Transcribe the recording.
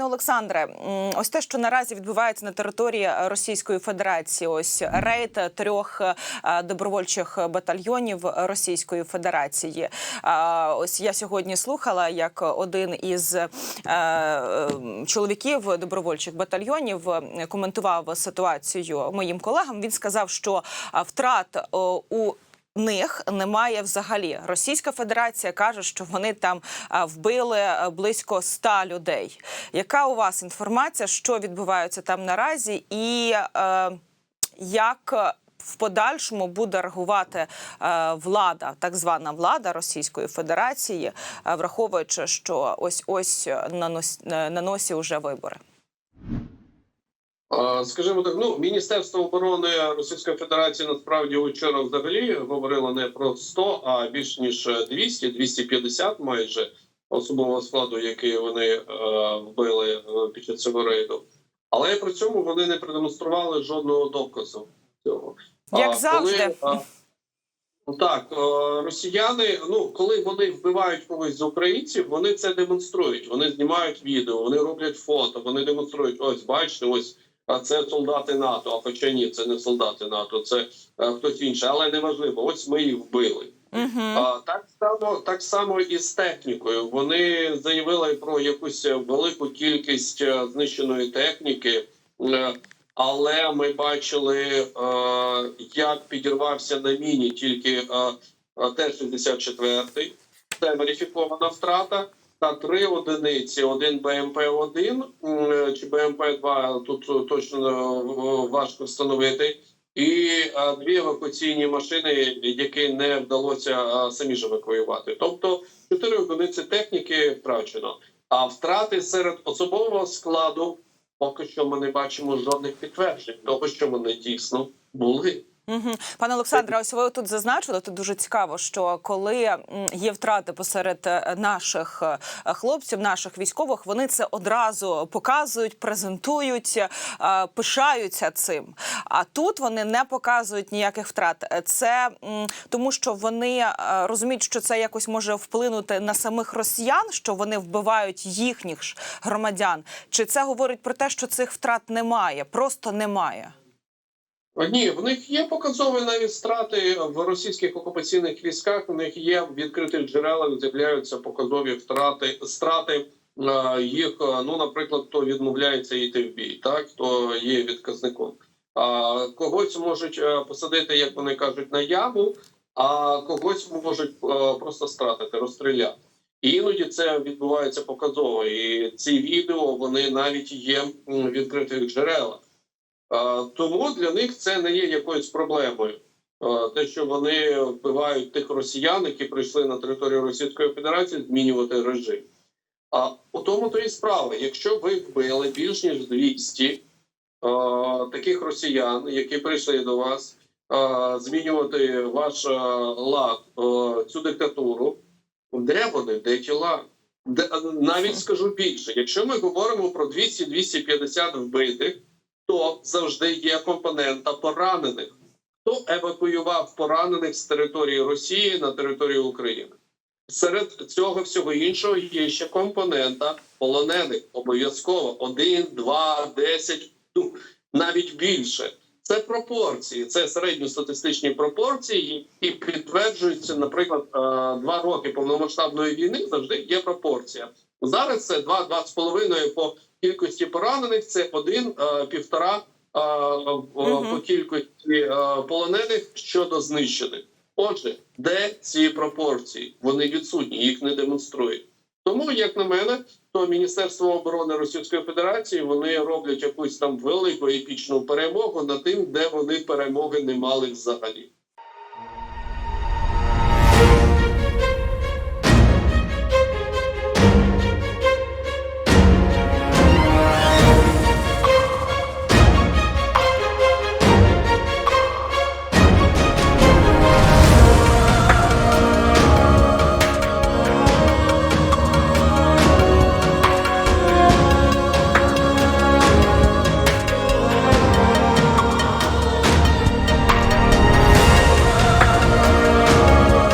Пане Олександре, ось те, що наразі відбувається на території Російської Федерації, ось рейд трьох е, добровольчих батальйонів Російської Федерації. Ось я сьогодні слухала, як один із е, чоловіків добровольчих батальйонів е, коментував ситуацію моїм колегам. Він сказав, що втрат у них немає взагалі. Російська Федерація каже, що вони там вбили близько ста людей. Яка у вас інформація, що відбувається там наразі, і е, як е, в подальшому буде реагувати е, влада, так звана влада Російської Федерації, е, враховуючи, що ось ось на нос, е, на носі вже вибори? Скажімо так, ну Міністерство оборони Російської Федерації насправді вчора взагалі говорило не про 100, а більш ніж 200, 250 майже особового складу, який вони е, вбили е, під час цього рейду. Але при цьому вони не продемонстрували жодного доказу цього. Як завжди. Ну, Так, е, росіяни, ну коли вони вбивають когось з українців, вони це демонструють. Вони знімають відео, вони роблять фото, вони демонструють. Ось, бачите, ось а це солдати НАТО. А хоча ні, це не солдати НАТО, це е, хтось інший, але неважливо. Ось ми їх вбили. Угу. А, так само так само і з технікою. Вони заявили про якусь велику кількість е, знищеної техніки. Е, Але ми бачили, е, як підірвався на міні тільки е, е, Т-64, це верифікована втрата. Та три одиниці: один БМП-1 чи БМП-2, тут точно е, важко встановити. І е, дві евакуаційні машини, які не вдалося е, самі ж евакуювати. Тобто чотири одиниці техніки втрачено. А втрати серед особового складу поки що ми не бачимо жодних підтверджень того, що вони дійсно були. Угу. Пане Олександре, ось ви тут зазначили, тут дуже цікаво, що коли є втрати посеред е, наших е, хлопців, наших військових, вони це одразу показують, презентують, е, пишаються цим. А тут вони не показують ніяких втрат. Це тому, що вони розуміють, що це якось може вплинути на самих росіян, що вони вбивають їхніх ж громадян. Чи це говорить про те, що цих втрат немає? Просто немає. А, Ні, в них є показові навіть страти в російських окупаційних військах. У них є в відкритих джерелах з'являються показові втрати страти. е, Їх е, ну, наприклад, хто відмовляється йти в бій, так хто є відказником. А когось можуть е, посадити, як вони кажуть, на яму, а когось можуть е, просто стратити, розстріляти. І іноді це відбувається показово. І ці відео вони навіть є в відкритих джерелах. Тому для них це не є якоюсь проблемою. Те, що вони вбивають тих росіян, які прийшли на територію Російської Федерації, змінювати режим. А у тому то і справа. Якщо ви вбили більш ніж 200 е, таких росіян, які прийшли до вас змінювати ваш лад, цю диктатуру, де вони, де тіла? Де, навіть скажу більше, якщо ми говоримо про 200-250 вбитих то завжди є компонента поранених. Хто евакуював поранених з території Росії на територію України? Серед цього всього іншого є ще компонента полонених. Обов'язково один, два, десять, ну, навіть більше. Це пропорції, це середньостатистичні пропорції, які підтверджуються, наприклад, е, два роки повномасштабної війни завжди є пропорція. Зараз це 2-2,5 по кількості поранених, це один е, півтора е, е, по кількості полонених щодо знищених. Отже, де ці пропорції? Вони відсутні, їх не демонструють. Тому, як на мене, то Міністерство оборони Російської Федерації вони роблять якусь там велику епічну перемогу над тим, де вони перемоги не мали взагалі.